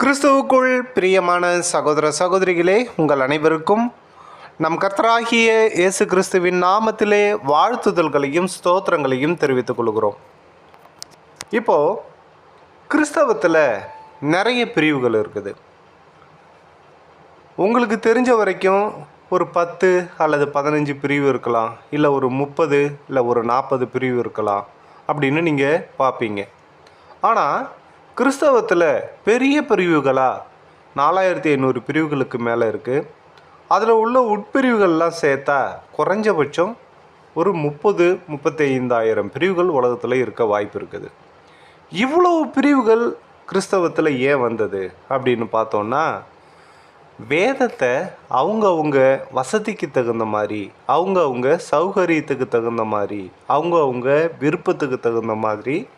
கிறிஸ்துவுக்குள் பிரியமான சகோதர சகோதரிகளே உங்கள் அனைவருக்கும் நம் கர்த்தராகிய இயேசு கிறிஸ்துவின் நாமத்திலே வாழ்த்துதல்களையும் ஸ்தோத்திரங்களையும் தெரிவித்துக் கொள்கிறோம். இப்போது கிறிஸ்தவத்தில் நிறைய பிரிவுகள் இருக்குது. உங்களுக்கு தெரிஞ்ச வரைக்கும் ஒரு பத்து அல்லது பதினஞ்சு பிரிவு இருக்கலாம். இல்லை ஒரு முப்பது இல்லை ஒரு நாற்பது பிரிவு இருக்கலாம். அப்படின்னு நீங்கள் பார்ப்பீங்க. ஆனால் கிறிஸ்தவத்தில் பெரிய பிரிவுகளாக நாலாயிரத்தி ஐநூறு பிரிவுகளுக்கு மேலே இருக்குது அதில் உள்ள உட்பிரிவுகள்லாம் சேர்த்தா குறைஞ்சபட்சம் ஒரு முப்பது முப்பத்தைந்தாயிரம் பிரிவுகள் உலகத்தில் இருக்க வாய்ப்பு இருக்குது. இவ்வளவு பிரிவுகள் கிறிஸ்தவத்தில் ஏன் வந்தது அப்படின்னு பார்த்தோன்னா வேதத்தை அவங்கவுங்க வசதிக்கு தகுந்த மாதிரி அவங்கவுங்க சௌகரியத்துக்கு தகுந்த மாதிரி அவங்கவுங்க விருப்பத்துக்கு தகுந்த மாதிரி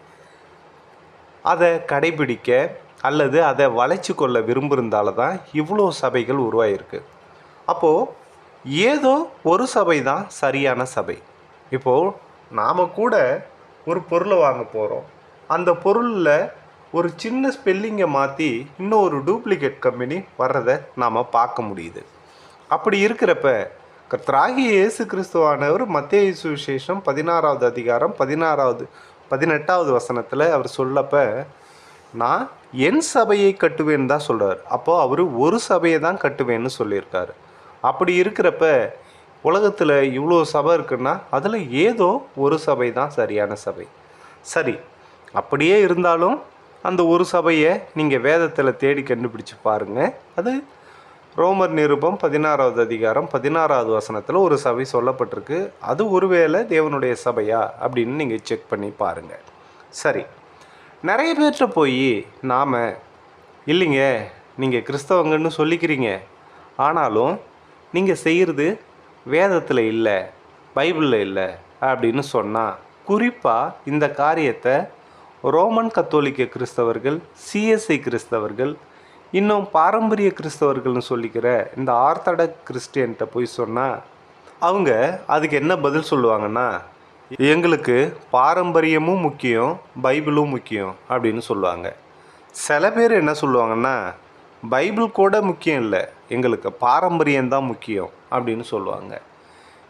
அதை கடைபிடிக்க அல்லது அதை வளைச்சு கொள்ள விரும்புகிறதால தான் இவ்வளோ சபைகள் உருவாயிருக்கு. அப்போது ஏதோ ஒரு சபை தான் சரியான சபை. இப்போது நாம் கூட ஒரு பொருளை வாங்க போகிறோம் அந்த பொருளில் ஒரு சின்ன ஸ்பெல்லிங்கை மாற்றி இன்னும் ஒரு டூப்ளிகேட் கம்பெனி வர்றதை நாம் பார்க்க முடியுது. அப்படி இருக்கிறப்ப கர்த்தராகிய இயேசு கிறிஸ்துவானவர் மத்திய சுவிசேஷம் பதினாறாவது அதிகாரம் பதினாறாவது பதினெட்டாவது வசனத்தில் அவர் சொல்லப்ப நான் என் சபையை கட்டுவேன்னு தான் சொல்கிறார் அப்போது அவர் ஒரு சபையை தான் கட்டுவேன்னு சொல்லியிருக்காரு. அப்படி இருக்கிறப்ப உலகத்தில் இவ்வளோ சபை இருக்குன்னா அதில் ஏதோ ஒரு சபை தான் சரியான சபை. சரி அப்படியே இருந்தாலும் அந்த ஒரு சபையை நீங்கள் வேதத்தில் தேடி கண்டுபிடிச்சு பாருங்கள் அது ரோமர் நிருபம் பதினாறாவது அதிகாரம் பதினாறாவது வசனத்தில் ஒரு சபை சொல்லப்பட்டிருக்கு. அது ஒருவேளை தேவனுடைய சபையா? அப்படின்னு நீங்கள் செக் பண்ணி பாருங்கள் சரி. நிறைய பேர்கிட்ட போய் நாம் இல்லைங்க நீங்கள் கிறிஸ்தவங்கன்னு சொல்லிக்கிறீங்க. ஆனாலும் நீங்கள் செய்கிறது வேதத்தில் இல்லை பைபிளில் இல்லை அப்படின்னு சொன்னால் குறிப்பாக இந்த காரியத்தை ரோமன் கத்தோலிக்க கிறிஸ்தவர்கள் சிஎஸ்ஐ கிறிஸ்தவர்கள் இன்னும் பாரம்பரிய கிறிஸ்தவர்கள்னு சொல்லிக்கிற இந்த ஆர்த்தடக் கிறிஸ்டியன்கிட்ட போய் சொன்னால் அவங்க அதுக்கு என்ன பதில் சொல்லுவாங்கன்னா எங்களுக்கு பாரம்பரியமும் முக்கியம் பைபிளும் முக்கியம் அப்படின்னு சொல்லுவாங்க. சில பேர் என்ன சொல்லுவாங்கன்னா பைபிள் கூட முக்கியம் இல்லை எங்களுக்கு பாரம்பரியம்தான் முக்கியம் அப்படின்னு சொல்லுவாங்க.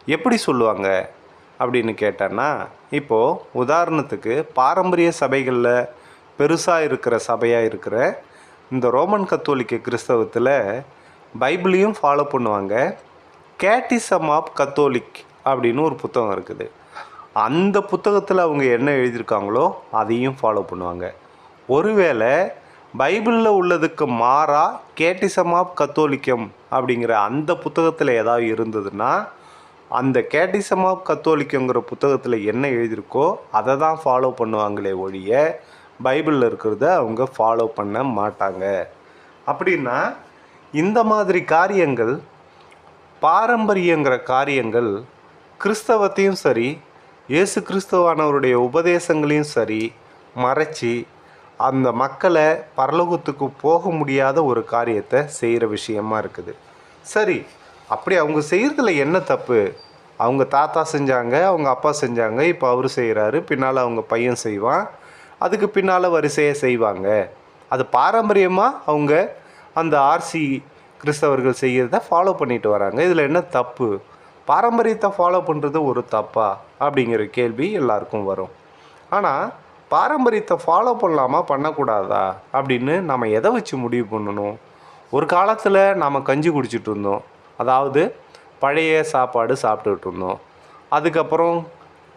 எப்படி சொல்லுவாங்க அப்படின்னு கேட்டேன்னா இப்போது உதாரணத்துக்கு பாரம்பரிய சபைகளில் பெருசாக இருக்கிற சபையாக இருக்கிற இந்த ரோமன் கத்தோலிக்க கிறிஸ்தவத்தில் பைபிளையும் ஃபாலோ பண்ணுவாங்க. கேட்டிசம் ஆஃப் கத்தோலிக் அப்படின்னு ஒரு புத்தகம் இருக்குது. அந்த புத்தகத்தில் அவங்க என்ன எழுதியிருக்காங்களோ அதையும் ஃபாலோ பண்ணுவாங்க. ஒருவேளை பைபிளில் உள்ளதுக்கு மாறாக கேட்டிசம் ஆஃப் கத்தோலிக்கம் அப்படிங்கிற அந்த புத்தகத்தில் ஏதாவது இருந்ததுன்னா அந்த கேட்டிசம் ஆஃப் கத்தோலிக்கங்கிற புத்தகத்தில் என்ன எழுதியிருக்கோ அதை தான் ஃபாலோ பண்ணுவாங்களே ஒழிய பைபிளில் இருக்கிறத அவங்க ஃபாலோ பண்ண மாட்டாங்க. அப்படின்னா இந்த மாதிரி காரியங்கள் பாரம்பரியங்கிற காரியங்கள் கிறிஸ்தவத்தையும் சரி இயேசு கிறிஸ்தவானவருடைய உபதேசங்களையும் சரி மறைச்சி அந்த மக்களை பரலோகத்துக்கு போக முடியாத ஒரு காரியத்தை செய்கிற விஷயமா இருக்குது. சரி அப்படி அவங்க செய்கிறதுல என்ன தப்பு? அவங்க தாத்தா செஞ்சாங்க அவங்க அப்பா செஞ்சாங்க இப்போ அவர் செய்கிறாரு பின்னால் அவங்க பையன் செய்வான் அதுக்கு பின்னால் வரிசையை செய்வாங்க. அது பாரம்பரியமாக அவங்க அந்த ஆர்சி கிறிஸ்தவர்கள் செய்கிறத ஃபாலோ பண்ணிட்டு வராங்க. இதில் என்ன தப்பு? பாரம்பரியத்தை ஃபாலோ பண்ணுறது ஒரு தப்பா? அப்படிங்கிற கேள்வி எல்லாருக்கும் வரும். ஆனால் பாரம்பரியத்தை ஃபாலோ பண்ணலாமா? பண்ணக்கூடாதா? அப்படின்னு நம்ம எதை வச்சு முடிவு பண்ணணும்? ஒரு காலத்தில் நாம் கஞ்சி குடிச்சிட்டு இருந்தோம். அதாவது பழைய சாப்பாடு சாப்பிட்டுட்டு இருந்தோம். அதுக்கப்புறம்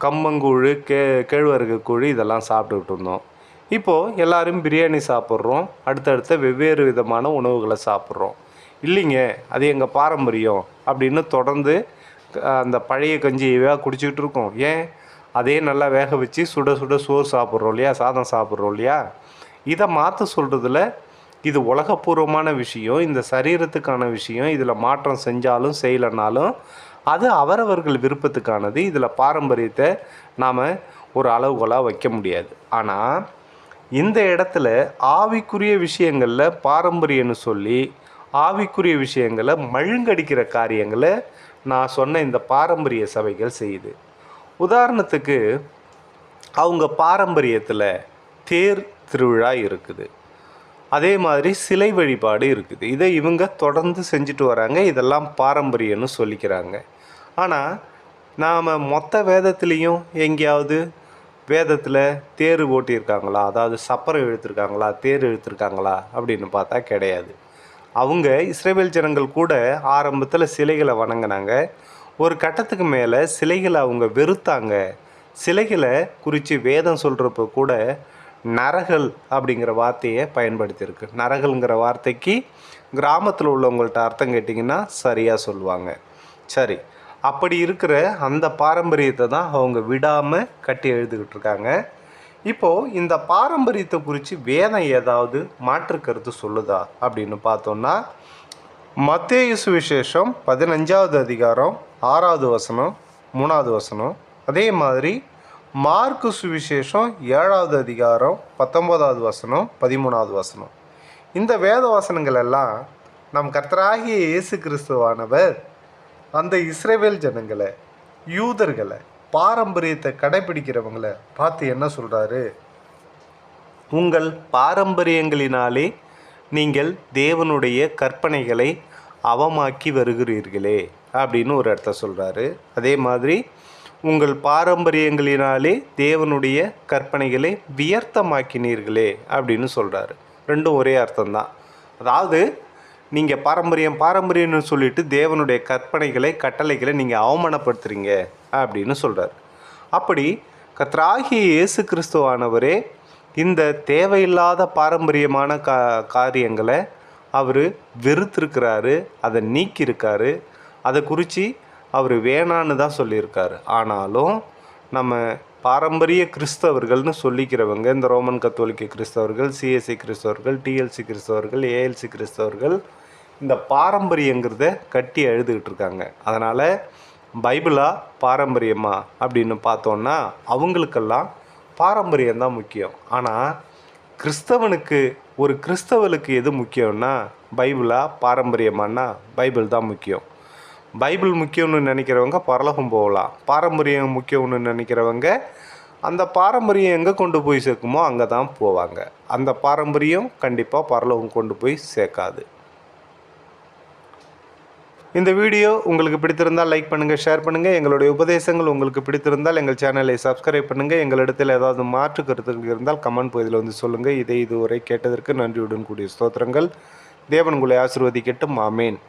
கம்மங்கூழ் கே கேழ்வரகு கூழ் இதெல்லாம் சாப்பிட்டுக்கிட்டு இருந்தோம் இப்போது எல்லாரும் பிரியாணி சாப்பிட்றோம். அடுத்தடுத்த வெவ்வேறு விதமான உணவுகளை சாப்பிட்றோம். இல்லைங்க அது எங்கள் பாரம்பரியம் அப்படின்னு தொடர்ந்து அந்த பழைய கஞ்சியவே குடிச்சிக்கிட்டு இருக்கோம். ஏன்? அதே நல்லா வேக வச்சு சுட சுட சோறு சாப்பிட்றோம் இல்லையா? சாதம் சாப்பிட்றோம் இல்லையா? இதை மாற்ற சொல்கிறதுல இது உலகப்பூர்வமான விஷயம். இந்த சரீரத்துக்கான விஷயம். இதில் மாற்றம் செஞ்சாலும் செய்யலைனாலும் அது அவரவர்கள் விருப்பத்துக்கானது. இதில் பாரம்பரியத்தை நாம் ஒரு அளவுகோலாக வைக்க முடியாது. ஆனால் இந்த இடத்துல ஆவிக்குரிய விஷயங்களில் பாரம்பரியம்னு சொல்லி ஆவிக்குரிய விஷயங்களை மழுங்கடிக்கிற காரியங்களை நான் சொன்ன இந்த பாரம்பரிய சபைகள் செய்யுது. உதாரணத்துக்கு அவங்க பாரம்பரியத்தில் தேர் திருவிழா இருக்குது. அதே மாதிரி சிலை வழிபாடு இருக்குது. இதை இவங்க தொடர்ந்து செஞ்சுட்டு வராங்க. இதெல்லாம் பாரம்பரியம்னு சொல்லிக்கிறாங்க. ஆனால் நாம் மொத்த வேதத்துலேயும் எங்கேயாவது வேதத்தில் தேர் ஓட்டியிருக்காங்களா? அதாவது சப்பரம் இழுத்துருக்காங்களா? தேர் இழுத்துருக்காங்களா? அப்படின்னு பார்த்தா கிடையாது. அவங்க இஸ்ரேவேல் ஜனங்கள் கூட ஆரம்பத்தில் சிலைகளை வணங்கினாங்க. ஒரு கட்டத்துக்கு மேலே சிலைகளை அவங்க வெறுத்தாங்க. சிலைகளை குறித்து வேதம் சொல்கிறப்ப கூட நரகல் அப்படிங்கிற வார்த்தையை பயன்படுத்தியிருக்கு. நரகல்ங்கிற வார்த்தைக்கு கிராமத்தில் உள்ளவங்கள்ட்ட அர்த்தம் கேட்டிங்கன்னா சரியாக சொல்லுவாங்க. சரி அப்படி இருக்கிற அந்த பாரம்பரியத்தை தான் அவங்க விடாமல் கட்டி எழுதுகிட்டு இருக்காங்க. இப்போது இந்த பாரம்பரியத்தை குறித்து வேதம் ஏதாவது மாற்று கருத்து சொல்லுதா அப்படின்னு பார்த்தோன்னா மத்திய சுவிசேஷம் பதினஞ்சாவது அதிகாரம் ஆறாவது வசனம் மூணாவது வசனம் அதே மாதிரி மார்க்கு சுவிசேஷம் ஏழாவது அதிகாரம் பத்தொம்போதாவது வசனம் பதிமூணாவது வசனம். இந்த வேத வசனங்கள் எல்லாம் நம் கர்த்தராகிய இயேசு கிறிஸ்துவானவர் அந்த இஸ்ரேவேல் ஜனங்களை யூதர்களை பாரம்பரியத்தை கடைபிடிக்கிறவங்களை பார்த்து என்ன சொல்கிறாரு உங்கள் பாரம்பரியங்களினாலே நீங்கள் தேவனுடைய கற்பனைகளை அவமாக்கி வருகிறீர்களே அப்படின்னு ஒரு இடத்த சொல்கிறாரு அதே மாதிரி உங்கள் பாரம்பரியங்களினாலே தேவனுடைய கற்பனைகளை வியர்த்தமாக்கினீர்களே அப்படின்னு சொல்கிறாரு ரெண்டும் ஒரே அர்த்தம்தான். அதாவது நீங்கள் பாரம்பரியம் பாரம்பரியம்னு சொல்லிட்டு தேவனுடைய கற்பனைகளை கட்டளைகளை நீங்கள் அவமானப்படுத்துகிறீங்க அப்படின்னு சொல்கிறார் அப்படி கத்ராகிய இயேசு கிறிஸ்துவானவரே இந்த தேவையில்லாத பாரம்பரியமான கா காரியங்களை அவர் வெறுத்திருக்கிறாரு அதை நீக்கியிருக்காரு. அதை குறித்து அவர் வேணான்னு தான் சொல்லியிருக்காரு. ஆனாலும் நம்ம பாரம்பரிய கிறிஸ்தவர்கள்னு சொல்லிக்கிறவங்க இந்த ரோமன் கத்தோலிக்க கிறிஸ்தவர்கள் சிஎஸ்சி கிறிஸ்தவர்கள் டிஎல்சி கிறிஸ்தவர்கள் ஏஎல்சி கிறிஸ்தவர்கள் இந்த பாரம்பரியங்கிறத கட்டி எழுதுகிட்டு இருக்காங்க. அதனால் பைபிளா பாரம்பரியமா அப்படின்னு பார்த்தோன்னா அவங்களுக்கெல்லாம் பாரம்பரியம் தான் முக்கியம். ஆனால் கிறிஸ்தவனுக்கு ஒரு கிறிஸ்தவனுக்கு எது முக்கியம்னா பைபிளா பாரம்பரியமானா பைபிள் தான் முக்கியம். பைபிள் முக்கியம்னு நினைக்கிறவங்க பரலகம் போகலாம். பாரம்பரியம் முக்கியம்னு நினைக்கிறவங்க அந்த பாரம்பரியம் எங்கே கொண்டு போய் சேர்க்குமோ அங்கே தான் போவாங்க. அந்த பாரம்பரியம் கண்டிப்பாக பரலகம் கொண்டு போய் சேர்க்காது. இந்த வீடியோ உங்களுக்கு பிடித்திருந்தால் லைக் பண்ணுங்கள் ஷேர் பண்ணுங்கள் எங்களுடைய உபதேசங்கள் உங்களுக்கு பிடித்திருந்தால் எங்கள் சேனலை சப்ஸ்கிரைப் பண்ணுங்கள் எங்களிடத்தில் ஏதாவது மாற்று கருத்துக்கள் இருந்தால் கமெண்ட் பகுதியில் வந்து சொல்லுங்கள் இதை இதுவரை கேட்டதற்கு நன்றியுடன் கூடிய ஸ்தோத்திரங்கள். தேவன் உங்களை ஆசிர்வதிக்கட்டும். ஆமேன்.